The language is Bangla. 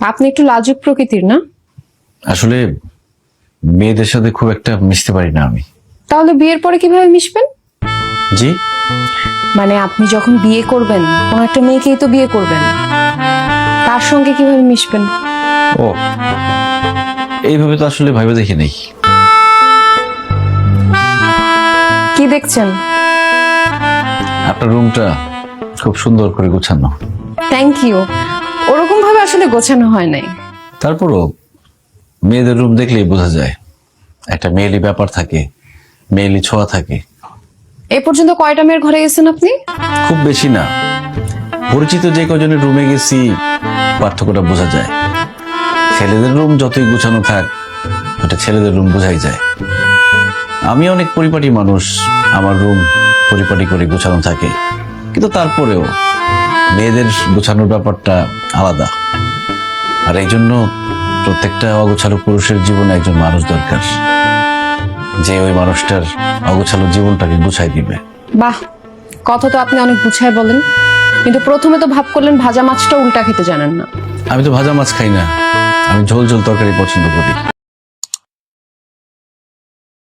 আপনি একটু লাজুক প্রকৃতির না? আসলে মেয়েদের সাথে খুব একটা মিশতে পারি না আমি। তাহলে বিয়ের পরে কীভাবে মিশবেন? জি? মানে আপনি যখন বিয়ে করবেন কোন একটা মেয়েকেই তো বিয়ে করবেন। তার সঙ্গে কীভাবে মিশবেন? ও এইভাবে তো আসলে ভাবে দেখি নেই। কি দেখছেন? আপনার রুমটা খুব সুন্দর করে গোছানো। থ্যাংক ইউ ওরকম ভাবে আসলে গোছানো হয় নাই। তারপরও মেয়েদের রুম দেখলেই বোঝা যায় একটা মেয়েলি ব্যাপার থাকে মেয়েলি ছোঁয়া থাকে। এ পর্যন্ত কয়টা মেয়ের ঘরে গেছেন আপনি? খুব বেশি না। পরিচিত যে কজনের রুমে গেছি পার্থক্যটা বোঝা যায়। ছেলেদের রুম যতই গুছানো থাক ওটা ছেলেদের রুম বোঝাই যায়। আমি অনেক পরিপাটি মানুষ আমার রুম পরিপাটি করে গোছানো থাকে। কিন্তু তারপরেও মেয়েদের গোছানোর ব্যাপারটা আলাদা। আর এই জন্য প্রত্যেকটা অগোছালো পুরুষের জীবনে একজন মানুষ দরকার যে ওই মানুষটার অগোছালো জীবনটাকে গুছাই দিবে। বাহ কথা তো আপনি অনেক গুছায় বলেন কিন্তু প্রথমে তো ভাব করলেন ভাজা মাছটা উল্টা খেতে জানেন না। আমি তো ভাজা মাছ খাই না আমি ঝোল ঝোল তরকারি পছন্দ করি।